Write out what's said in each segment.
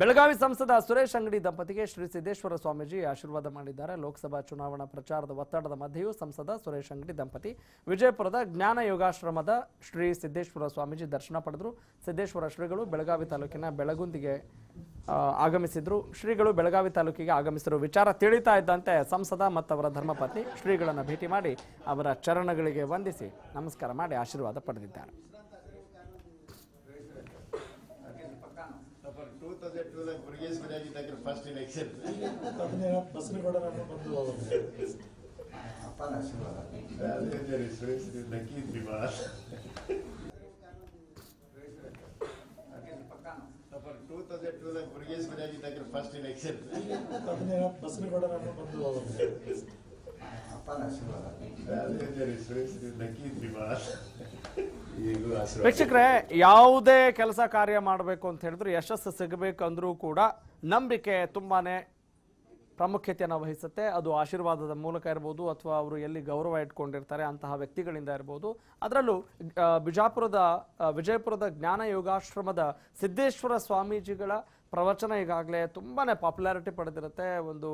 ಬೆಳಗಾವಿ ಸಂಸದ ಸುರೇಶ್ ಅಂಗಡಿ ದಂಪತಿಗೆ ಶ್ರೀ ಸಿದ್ದೇಶ್ವರ ಸ್ವಾಮೀಜಿ ಆಶೀರ್ವಾದ ಮಾಡಿದ್ದಾರೆ. ಲೋಕಸಭಾ ಚುನಾವಣಾ ಪ್ರಚಾರದ ಒತ್ತಡದ ಮಧ್ಯೆಯೂ ಸಂಸದ ಸುರೇಶ್ ಅಂಗಡಿ ದಂಪತಿ ವಿಜಯಪುರದ ಜ್ಞಾನ ಯೋಗಾಶ್ರಮದ ಶ್ರೀ ಸಿದ್ದೇಶ್ವರ ಸ್ವಾಮೀಜಿ ದರ್ಶನ ಪಡೆದರು. ಸಿದ್ದೇಶ್ವರ ಶ್ರೀಗಳು ಬೆಳಗಾವಿ ತಾಲೂಕಿನ ಬೆಳಗುಂದಿಗೆ ಆಗಮಿಸಿದ್ರು. ಶ್ರೀಗಳು ಬೆಳಗಾವಿ ತಾಲೂಕಿಗೆ ಆಗಮಿಸಿದರು ವಿಚಾರ ತಿಳಿತಾ ಇದ್ದಂತೆ ಸಂಸದ ಮತ್ತು ಅವರ ಧರ್ಮಪತಿ ಶ್ರೀಗಳನ್ನು ಭೇಟಿ ಮಾಡಿ ಅವರ ಚರಣಗಳಿಗೆ ವಂದಿಸಿ ನಮಸ್ಕಾರ ಮಾಡಿ ಆಶೀರ್ವಾದ ಪಡೆದಿದ್ದಾರೆ. Two thousand two Murugesh ಮನೆಯಾಗಿದ್ದಾಗ first election ಬಸನಗೌಡರನ್ನು ಬಂದು ಅಪ್ಪನ ಆಶೀರ್ವಾದ ಸುರೇಶ್ ಲಕ್ಕಿ ಇದ್ರಿ ಭಾಳ two thousand two Murugesh ಮನೆಯಾಗಿದ್ದಾಗ first election ಬಸನಗೌಡರನ್ನು ಬಂದು ಅಪ್ಪನ ಆಶೀರ್ವಾದ ವೀಕ್ಷಕರೇ, ಯಾವುದೇ ಕೆಲಸ ಕಾರ್ಯ ಮಾಡಬೇಕು ಅಂತ ಹೇಳಿದ್ರು ಯಶಸ್ಸು ಸಿಗಬೇಕಂದ್ರೂ ಕೂಡ ನಂಬಿಕೆ ತುಂಬಾನೇ ಪ್ರಾಮುಖ್ಯತೆಯನ್ನು ವಹಿಸುತ್ತೆ. ಅದು ಆಶೀರ್ವಾದದ ಮೂಲಕ ಇರ್ಬೋದು ಅಥವಾ ಅವರು ಎಲ್ಲಿ ಗೌರವ ಇಟ್ಕೊಂಡಿರ್ತಾರೆ ಅಂತಹ ವ್ಯಕ್ತಿಗಳಿಂದ ಇರ್ಬೋದು. ಅದರಲ್ಲೂ ಬಿಜಾಪುರದ ವಿಜಯಪುರದ ಜ್ಞಾನ ಯೋಗಾಶ್ರಮದ ಸಿದ್ದೇಶ್ವರ ಸ್ವಾಮೀಜಿಗಳ ಪ್ರವಚನ ಈಗಾಗಲೇ ತುಂಬಾನೇ ಪಾಪ್ಯುಲಾರಿಟಿ ಪಡೆದಿರುತ್ತೆ. ಒಂದು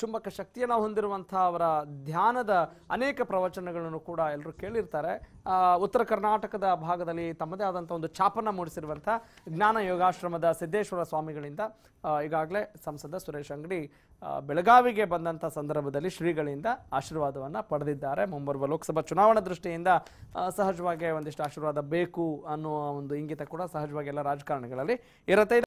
ಚುಂಬಕ ಶಕ್ತಿಯನ್ನು ಹೊಂದಿರುವಂಥ ಅವರ ಧ್ಯಾನದ ಅನೇಕ ಪ್ರವಚನಗಳನ್ನು ಕೂಡ ಎಲ್ಲರೂ ಕೇಳಿರ್ತಾರೆ. ಉತ್ತರ ಕರ್ನಾಟಕದ ಭಾಗದಲ್ಲಿ ತಮ್ಮದೇ ಆದಂಥ ಒಂದು ಛಾಪನ್ನ ಮೂಡಿಸಿರುವಂಥ ಜ್ಞಾನ ಯೋಗಾಶ್ರಮದ ಸಿದ್ದೇಶ್ವರ ಸ್ವಾಮಿಗಳಿಂದ ಈಗಾಗಲೇ ಸಂಸದ ಸುರೇಶ್ ಅಂಗಡಿ ಬೆಳಗಾವಿಗೆ ಬಂದಂಥ ಸಂದರ್ಭದಲ್ಲಿ ಶ್ರೀಗಳಿಂದ ಆಶೀರ್ವಾದವನ್ನು ಪಡೆದಿದ್ದಾರೆ. ಮುಂಬರುವ ಲೋಕಸಭಾ ಚುನಾವಣಾ ದೃಷ್ಟಿಯಿಂದ ಸಹಜವಾಗಿ ಒಂದಿಷ್ಟು ಆಶೀರ್ವಾದ ಬೇಕು ಅನ್ನೋ ಒಂದು ಇಂಗಿತ ಕೂಡ ಸಹಜವಾಗಿ ಎಲ್ಲ ರಾಜಕಾರಣಿಗಳಲ್ಲಿ ಇರುತ್ತೆ.